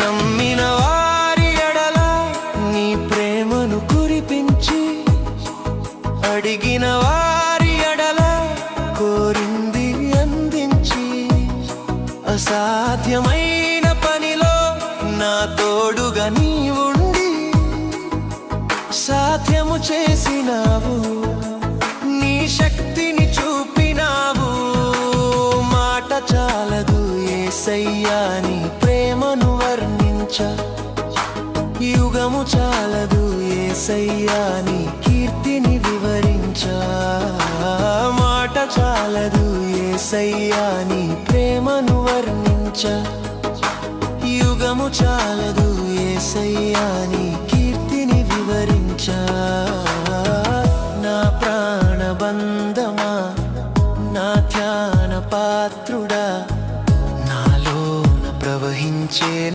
నమ్మిన వారి ఎడల నీ ప్రేమను కురిపించి అడిగిన వారి ఎడల కోరింది అందించి అసాధ్యమైన పనిలో నా తోడుగా నీ ఉండి సాధ్యము చేసినావు నీ శక్తిని చూపినావు. మాట చాలదు ఏసయ్యా నీ ప్రేమను యుగము చాలదు ఏసయ్యా నీ కీర్తిని వివరించ. మాట చాలదు ఏసయ్యా నీ ప్రేమను వర్ణించ. యుగము చాలదు ఏసయ్యా నీ కీర్తిని వివరించ. నా ప్రాణబంధమా నా ధ్యాన పాత్రుడా నాలోన ప్రవహించే